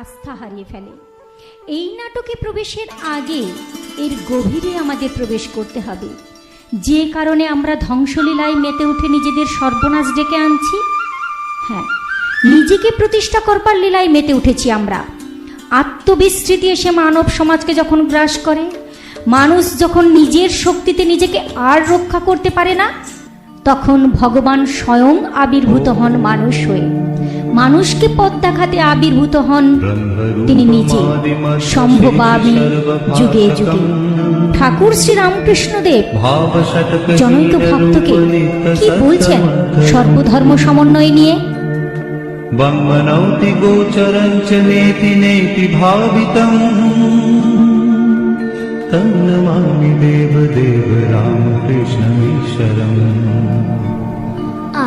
আস্থা হারিয়ে ফেলে। এই নাটকে প্রবেশের আগে এর গভীরে আমাদের প্রবেশ করতে হবে। যে কারণে আমরা ধ্বংসলীলায় মেতে উঠে নিজেদের সর্বনাশ ডেকে আনছি। হ্যাঁ নিজেকে প্রতিষ্ঠা করবার লীলায় মেতে উঠেছি আমরা। আত্মবিস্মৃতি এসে মানব সমাজকে যখন গ্রাস করে, মানুষ যখন নিজের শক্তিতে নিজেকে আর রক্ষা করতে পারে না, তখন ভগবান স্বয়ং আবির্ভূত হন মানুষ হয়ে। মানুষকে পথ দেখাতে আবির্ভূত হন তিনি নিজে সম্ভবামী যুগে যুগে ঠাকুর শ্রী রামকৃষ্ণদেব জনৈক ভক্তকে কি বলছেন সর্বধর্ম সমন্বয় নিয়ে बम्बनौति गोचरञ्च नेति नेति भावितम् तन्नमामि देवदेव रामकृष्णमीश्वरम्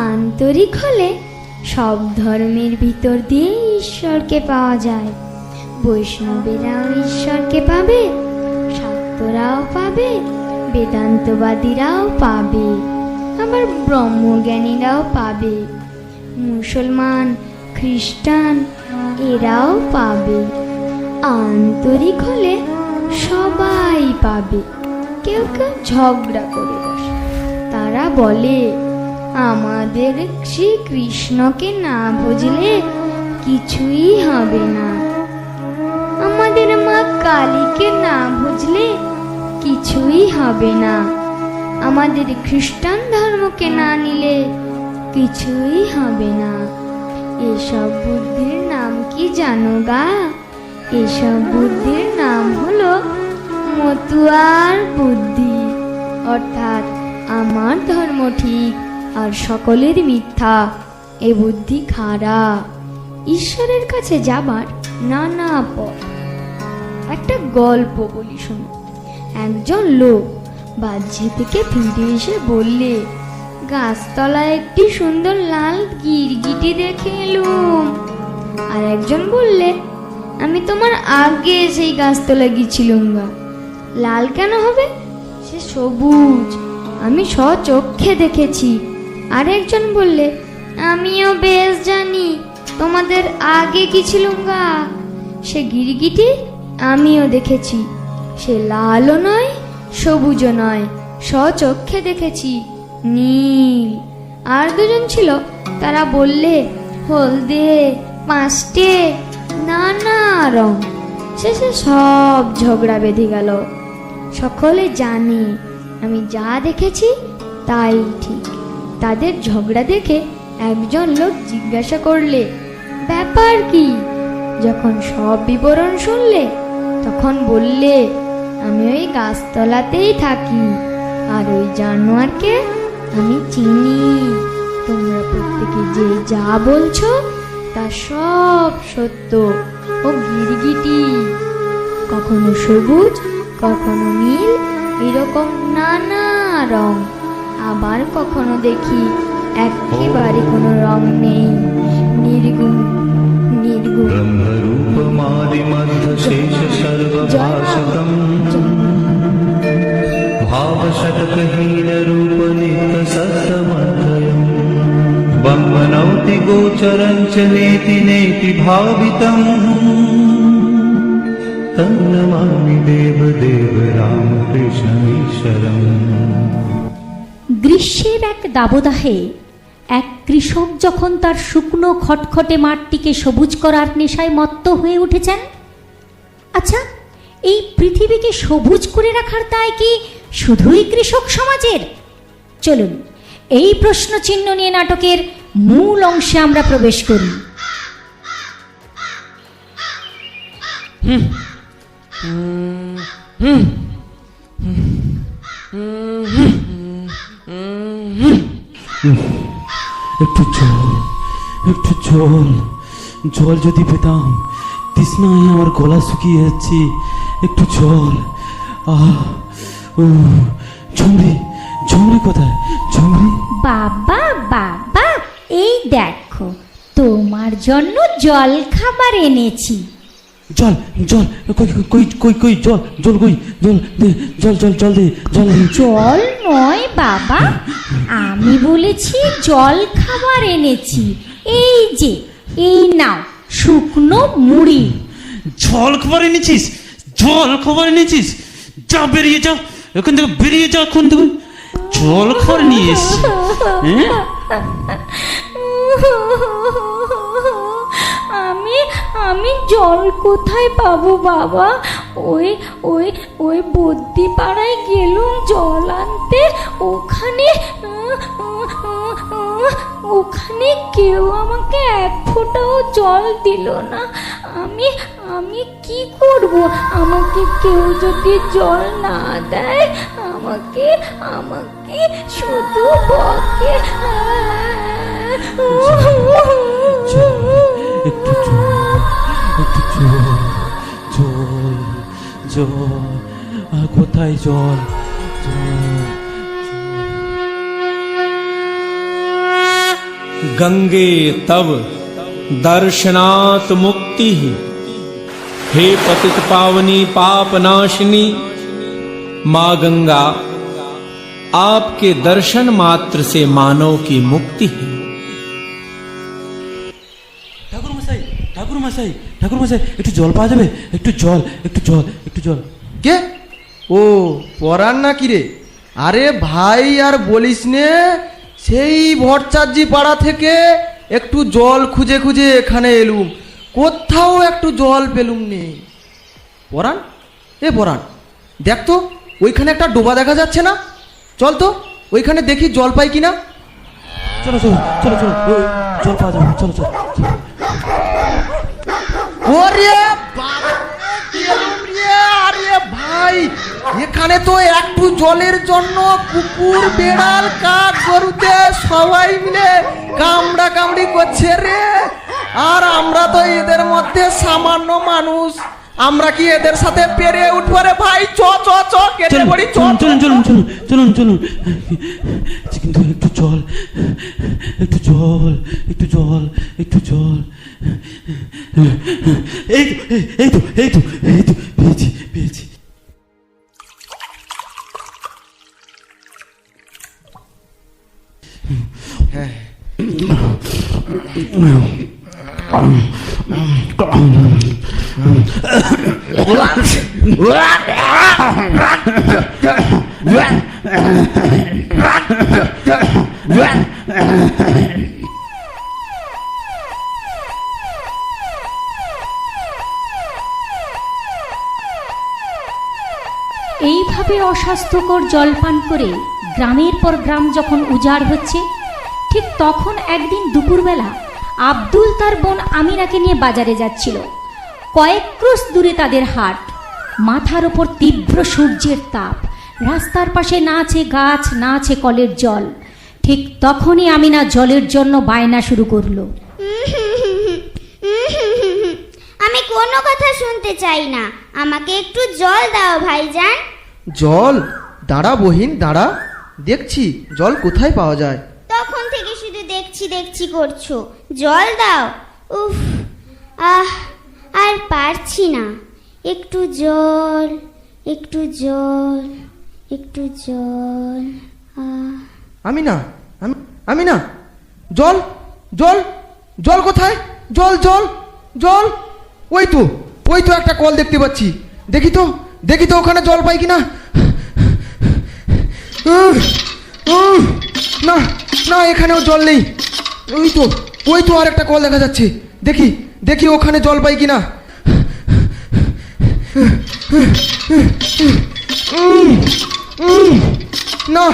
আন্তরিক হলে সব ধর্মের ভিতর দিয়ে ঈশ্বরকে পাওয়া যায়। বৈষ্ণবেরাও ঈশ্বরকে পাবে, শাক্তরাও পাবে, বেদান্তবাদীরাও পাবে, আবার ব্রহ্মজ্ঞানীরাও পাবে, মুসলমান, খ্রিস্টান, এরাও পাবে। আন্তরিক হলে সবাই পাবে। কেউ কেউ ঝগড়া করে বসে। তারা বলে আমাদের শ্রীকৃষ্ণকে না বুঝলে কিছুই হবে না। আমাদের মা কালীকে না বুঝলে কিছুই হবে না। আমাদের খ্রিস্টান ধর্মকে না নিলে কিছুই হবে না। এসব বুদ্ধির নাম কি জানো গা? এসব বুদ্ধির নাম হলো মতুয়ার বুদ্ধি। অর্থাৎ আমার ধর্ম ঠিক আর সকলের মিথ্যা। এ বুদ্ধি খারাপ ঈশ্বরের কাছে যাবার নানা পথ। একটা গল্প বলি শোনো। একজন লোক বাহ্যে থেকে ফিরে এসে বললে, গাছতলায় একটি সুন্দর লাল গিরগিটি দেখে এলুম। আর একজন বললে, আমি তোমার আগে সেই গাছতলায় গিয়েছিলুম গা। লাল কেন হবে? সে সবুজ। আমি স্বচক্ষে দেখেছি। আর একজন বললে, আমিও বেশ জানি, তোমাদের আগে কি ছিল গা সে গিরগিটি, আমিও দেখেছি। সে লালও নয়, সবুজও নয়, স্বচক্ষে দেখেছি, নীল। আর দুজন ছিল, তারা বললে, হলদে, পাঁচটে, নানা রং। শেষে সব ঝগড়া বেঁধে গেল। সকলে জানে, আমি যা দেখেছি, তাই ঠিক। তাদের ঝগড়া দেখে একজন লোক জিজ্ঞাসা করলে, ব্যাপার কি? যখন সব বিবরণ শুনলে, তখন বললে, আমি ওই গাছতলাতেই থাকি, আর ওই জানোয়ারকে আমি চিনি। তোমরা প্রত্যেকে যে যা বলছো, তা সব সত্য ও গিরগিটি। কখনো সবুজ, কখনো নীল, এরকম নানা রং। আবার কখনো দেখি একেবারে কোনো রং নেই নির্গুণ নির্গুণ ब्रह्मरूपमादिमध्यशेष सर्वभाषकम् भावषटकहीनरूपनित्यसत्तमर्थयम् बम्बनौति गोचरञ्च नेति नेति भावितम् तन्नमामि देवदेव रामकृष्णमीश्वरम् গ্রীষ্মের এক দাবদাহে, এক কৃষক যখন তার শুকনো খটখটে মাঠটিকে সবুজ করার নেশায় মত্ত হয়ে উঠেছেন? আচ্ছা এই পৃথিবীকে সবুজ করে রাখার দায় কি শুধুই কৃষক সমাজের? চলুন, এই প্রশ্ন চিহ্ন নিয়ে নাটকের মূল অংশে আমরা প্রবেশ করি। একটু জল একটু জল। জল যদি পেতাম, তৃষ্ণায় আমার গলা শুকিয়ে যাচ্ছে। একটু জল। আহ, ও, ঝুমরি ঝুমরি কোথায়? ঝুমরি? বাবা বাবা, এই দেখো, তোমার জন্য জল খাবার এনেছি। জল জল কই কই কই কই জল জল কই জল দে জল জল জল দে জল জল নয় বাবা আমি বলেছি জল খাবার এনেছি। এই যে এই নাও শুকনো মুড়ি। জল খাবার এনেছিস? জল খাবার এনেছিস? যা বেরিয়ে যা এখান থেকে বেরিয়ে যা এখন থেকে। জল খাবার নিয়ে এসছি। হ্যাঁ? আমি জল কোথায় পাবো বাবা ওই ওই ওই বদ্যি পাড়ায় গেলুম জল আনতে ওখানে ওখানে কেউ আমাকে এক ফোঁটাও জল দিল না আমি আমি কি করব আমাকে কেউ যদি জল না দেয় আমাকে আমাকে শুধু বকে 아, 고타이 गंगे तव दर्शनात् मुक्ति हे पतित पावनी पाप नाशिनी माँ गंगा आपके दर्शन मात्र से मानव की मुक्ति है। ঠাকুর মশাই ঠাকুর মশাই একটু জল পাওয়া যাবে? একটু জল একটু জল একটু জল। কে? ও পরান না রে? আরে ভাই আর বলিস নে সেই ভট্টাচার্যি পাড়া থেকে একটু জল খুঁজে খুঁজে এখানে এলুম। কোথাও একটু জল পেলুম নে। পরান এ পরান দেখ তো ওইখানে একটা ডোবা দেখা যাচ্ছে না। চল তো ওইখানে দেখি জল পাই কিনা। চলো চলো চলো চলো জল পাওয়া যাবে চলো চলো চলো। ওরে আরে ভাই এখানে তো একটু জলের জন্য কুকুর বেড়াল কাক গরুতে সবাই মিলে কামড়া কামড়ি করছে রে। আর আমরা তো এদের মধ্যে সামান্য মানুষ। আমরা কি এদের সাথে পেরে উঠবো রে ভাই? চ চ চ কেটে পড়ি চ চলুন চলুন চলুন চলুন চলুন। চলুন কিন্তু একটু জল একটু জল একটু জল একটু জল। এই তো এই তো এই তো এই তো পেয়েছি পেয়েছি এইভাবে অস্বাস্থ্যকর জল পান করে গ্রামের পর গ্রাম যখন উজাড় হচ্ছে, ঠিক তখন একদিন দুপুরবেলা আব্দুল তার বোন আমিরাকে নিয়ে বাজারে যাচ্ছিল। কয়েক ক্রোশ দূরে তাদের হাট। মাথার ওপর তীব্র সূর্যের তাপ। রাস্তার পাশে না আছে গাছ না আছে কলের জল। ঠিক তখনই আমিনা জলের জন্য বায়না শুরু করল। আমি কোনো কথা শুনতে চাই না আমাকে একটু জল দাও ভাইজান জল দাঁড়া বহিন দাঁড়া দেখছি জল কোথায় পাওয়া যায়? তখন থেকে শুধু দেখছি দেখছি করছ। জল দাও। উফ আহ আর পারছি না। একটু জল একটু জল একটু জল আমি না আমি আমি না। জল জল জল কোথায়? জল জল জল। ওই তো ওই তো একটা কল দেখতে পাচ্ছি। দেখি তো। দেখি তো ওখানে জল পাই কিনা। না না, এখানেও জল নেই। ওই তো ওই তো আর একটা কল দেখা যাচ্ছে। দেখি দেখি ওখানে জল পাই কিনা। না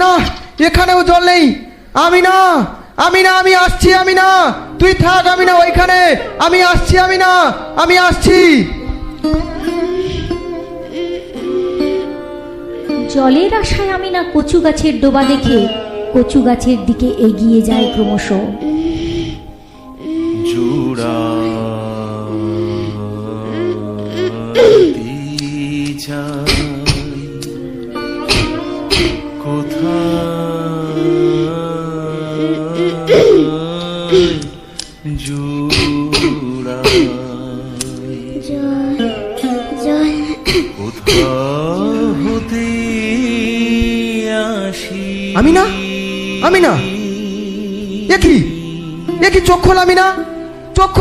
না, এখানেও জল নেই। আমি না আমি না, আমি আসছি, আমি না। তুই থাক, আমি না ওইখানে। আমি আসছি, আমি না, আমি আসছি। জলের আশায় আমি না কচু গাছের ডোবা দেখে কচু গাছের দিকে এগিয়ে যায় ক্রমশ। জুড়া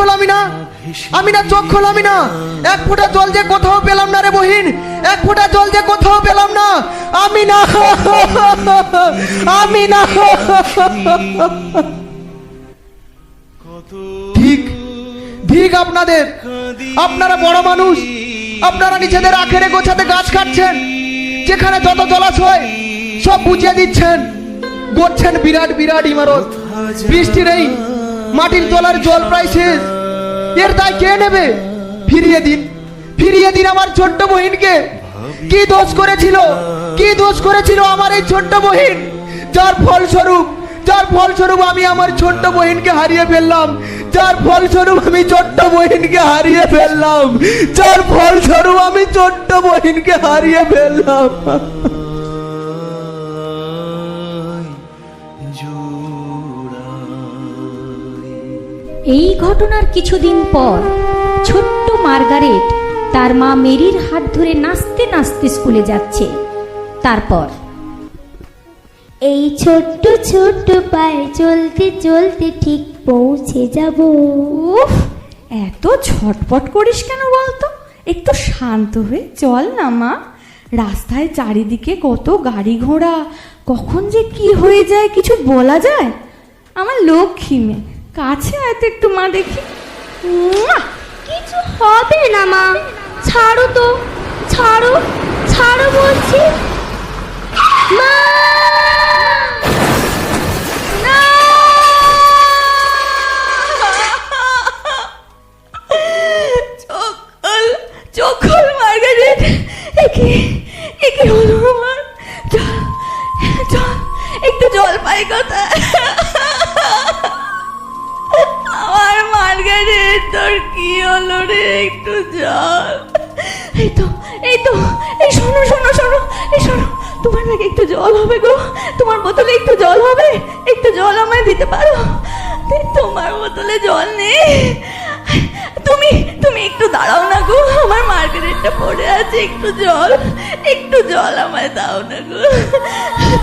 আমি না? আমি না চোখ খোল আমি না এক ফোঁটা জল যে কোথাও পেলাম না রে বহিন এক ফোঁটা জল যে কোথাও পেলাম না। আমি না আমি না ঠিক ঠিক আপনাদের। আপনারা বড় মানুষ। আপনারা নিজেদের আখেরে গোছাতে গাছ কাটছেন। যেখানে যত জলাশয়, সব বুঝিয়ে দিচ্ছেন। করছেন বিরাট বিরাট ইমারত। বৃষ্টি নেই। মাটির তলার জল প্রায় শেষ। এর দায় কে নেবে? ফিরিয়ে দিন। ফিরিয়ে দিন আমার ছোট্ট বহিনকে কি দোষ করেছিল? কি দোষ করেছিল আমার এই ছোট্ট বহিন যার ফলস্বরূপ যার ফলস্বরূপ আমি আমার ছোট্ট বহিনকে হারিয়ে ফেললাম। যার ফলস্বরূপ আমি ছোট্ট বহিনকে হারিয়ে ফেললাম। যার ফলস্বরূপ আমি ছোট্ট বহিনকে হারিয়ে ফেললাম। এই ঘটনার কিছুদিন পর ছোট্ট মার্গারেট তার মা মেরির হাত ধরে নাচতে নাচতে স্কুলে যাচ্ছে। তারপর এই ছোট্ট ছোট্ট পায়ে চলতে চলতে ঠিক পৌঁছে যাব। উফ এত ছটপট করিস কেন বলতো? একটু শান্ত হয়ে চল না মা। রাস্তায় চারিদিকে কত গাড়ি ঘোড়া। কখন যে কি হয়ে যায় কিছু বলা যায়? আমার লক্ষ্মী মেয়ে। কাছে আয় একটু, মা দেখি! কিছু হবে না, মা। ছাড়ো তো, ছাড়ো ছাড়ো বলছি। মা! একটু জল একটু জল আমায় দাও না গো।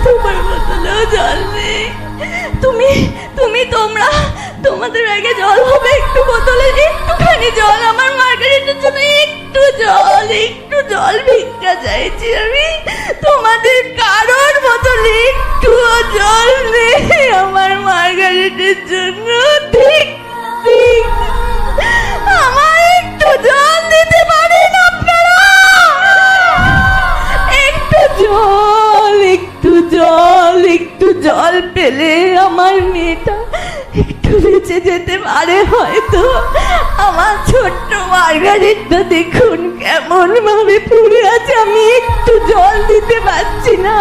তোমার বোতলেও জল নেই। তুমি তুমি তোমরা, তোমাদের আগে জল হবে একটু বোতলে, একটুখানি জল। আমার মার্গারেটের জন্য একটু জল একটু জল ভিক্ষা চাইছি আমি। তোমাদের কারোর বোতলে একটু জল নেই আমার মার্গারেটের জন্য। ঠিক ঠিক আমার একটু জল জল, একটু জল একটু জল পেলে আমার মেয়েটা একটু বেঁচে যেতে পারে হয়তো। আমার ছোট্ট মার্গারেটটা দেখুন কেমন ভাবে পুড়ে আছে। আমি একটু জল দিতে পারছি না।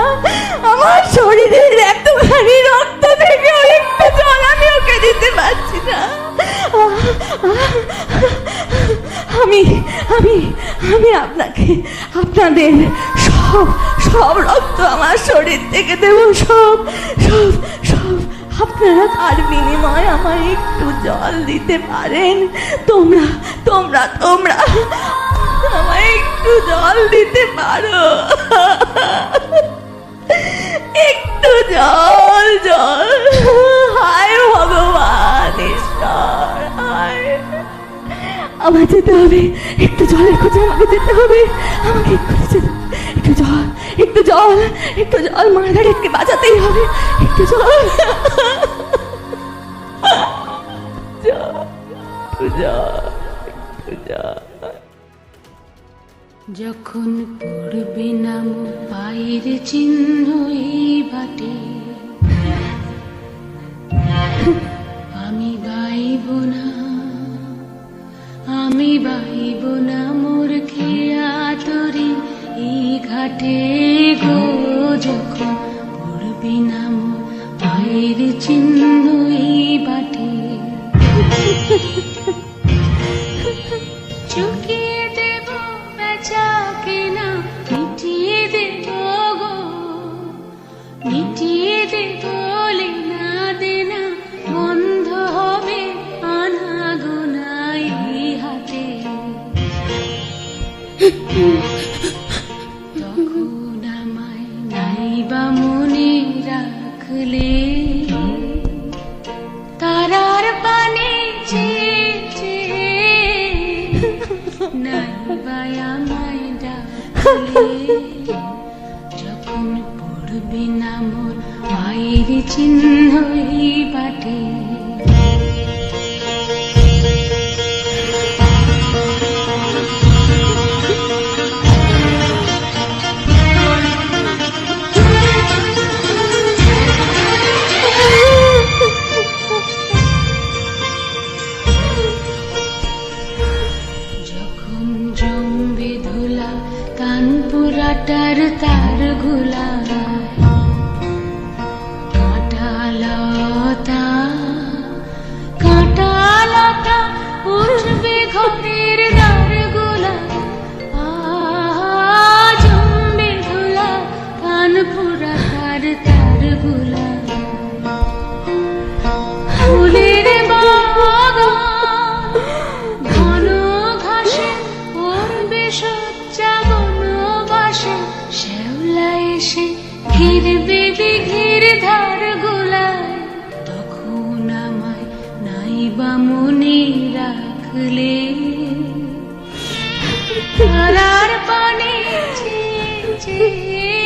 আমার শরীরের এতখানি রক্ত থেকে একটু জল আমি ওকে দিতে পারছি না। আমি আমি আমি আপনাকে, আপনাদের সব সব রক্ত আমার শরীর থেকে দেব, সব সব সব। আপনারা তার বিনিময়ে আমার একটু জল দিতে পারেন? তোমরা তোমরা তোমরা আমায় একটু জল দিতে পারো। একটু জল জল। হায় ভগবান, ঈশ্বর আমার যেতে হবে, একটু জলের খোঁজে আমাকে যেতে হবে। আমাকে এক্ষুনি যেতে। একটু জল। একটু জল একটু জল, মার্গারেটকে বাঁচাতেই হবে একটু জল। যখন পড়বে না মোর পায়ের চিহ্ন এই বাটে, আমি বাইব না, আমি বাইব না ঘাটে গো যখন পড়বি নাম, পায়ের চিহ্নই বাটে। চুকিয়ে দেব বেচাকে না মিটিয়ে দেব গো, মিটিয়ে দেব সজ্জা বনবাসে শ্যাওলা এসে ঘিরবে দিঘির ধার গোলায়। তখন আমায় নাইবা মনে রাখলে। তারার পানে চেয়ে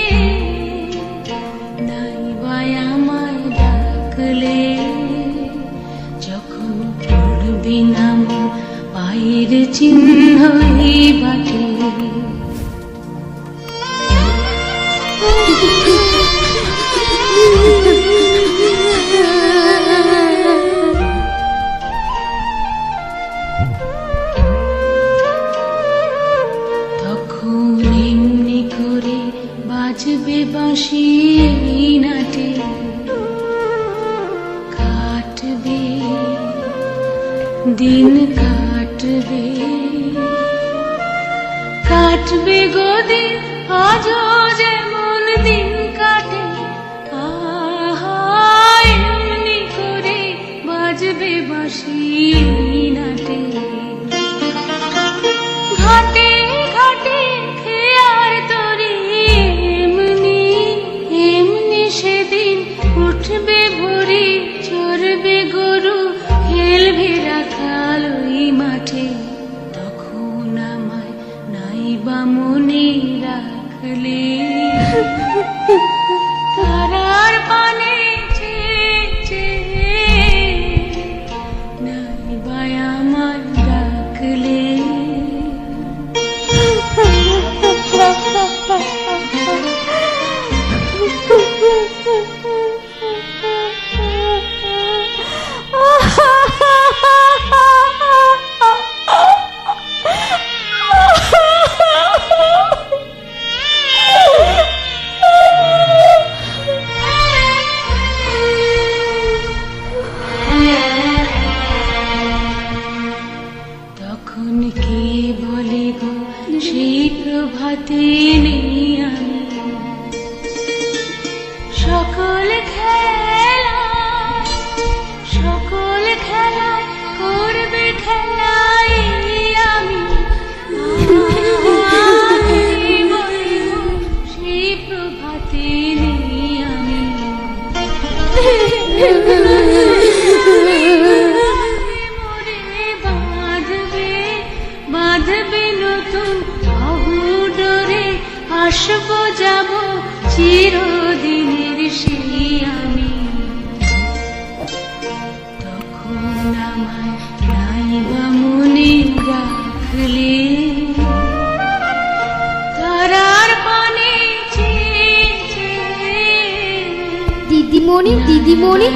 নাইবা আমায় ডাকলে। যখন পড়বে নাম পায়ের চিহ্ন এই বাঁশি নাটে, কাটবে, দিন কাটবে। কাটবে গদিন আজও যেমন দিন কাটে, আহা, এমনি করে বাজবে বাঁশি। দিদিমণি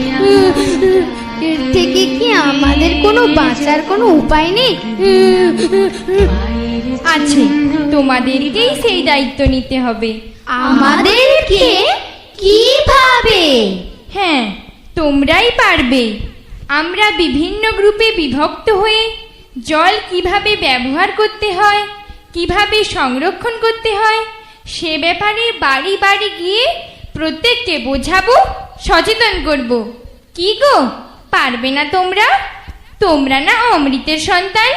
এর থেকে কি আমাদের কোনো বাঁচার কোনো উপায় নেই? আছে তোমাদেরকেই সেই দায়িত্ব নিতে হবে। আমাদেরকে কীভাবে? হ্যাঁ তোমরাই পারবে। আমরা বিভিন্ন গ্রুপে বিভক্ত হয়ে জল কীভাবে ব্যবহার করতে হয় কীভাবে সংরক্ষণ করতে হয় সে ব্যাপারে বাড়ি বাড়ি গিয়ে প্রত্যেককে বোঝাবো। সচেতন করব। কি গো? পারবে না তোমরা? তোমরা না অমৃতের সন্তান?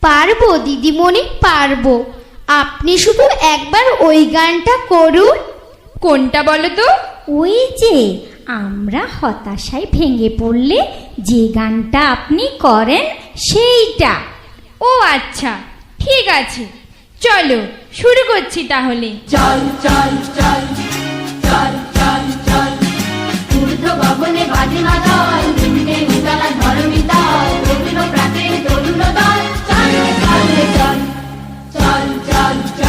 পারব দিদিমণি পারব। আপনি শুধু একবার ওই গানটা করুন। কোনটা বলো তো? ওই যে আমরা হতাশায় ভেঙে পড়লে যে গানটা আপনি করেন সেইটা। ও আচ্ছা ঠিক আছে। চলো শুরু করছি তাহলে। চল চল চল চল। চল চল।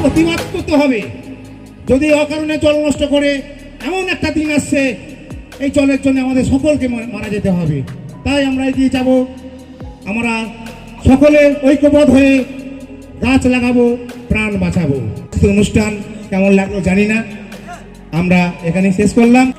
প্রতিবাদ করতে হবে। যদি অকারণে জল নষ্ট করে, এমন একটা দিন আসছে, এই জলের জন্য আমাদের সকলকে মারা যেতে হবে। তাই আমরা এগিয়ে যাব। আমরা সকলে ঐক্যবোধ হয়ে গাছ লাগাবো, প্রাণ বাঁচাবো। অনুষ্ঠান কেমন লাগল জানি না। আমরা এখানে শেষ করলাম।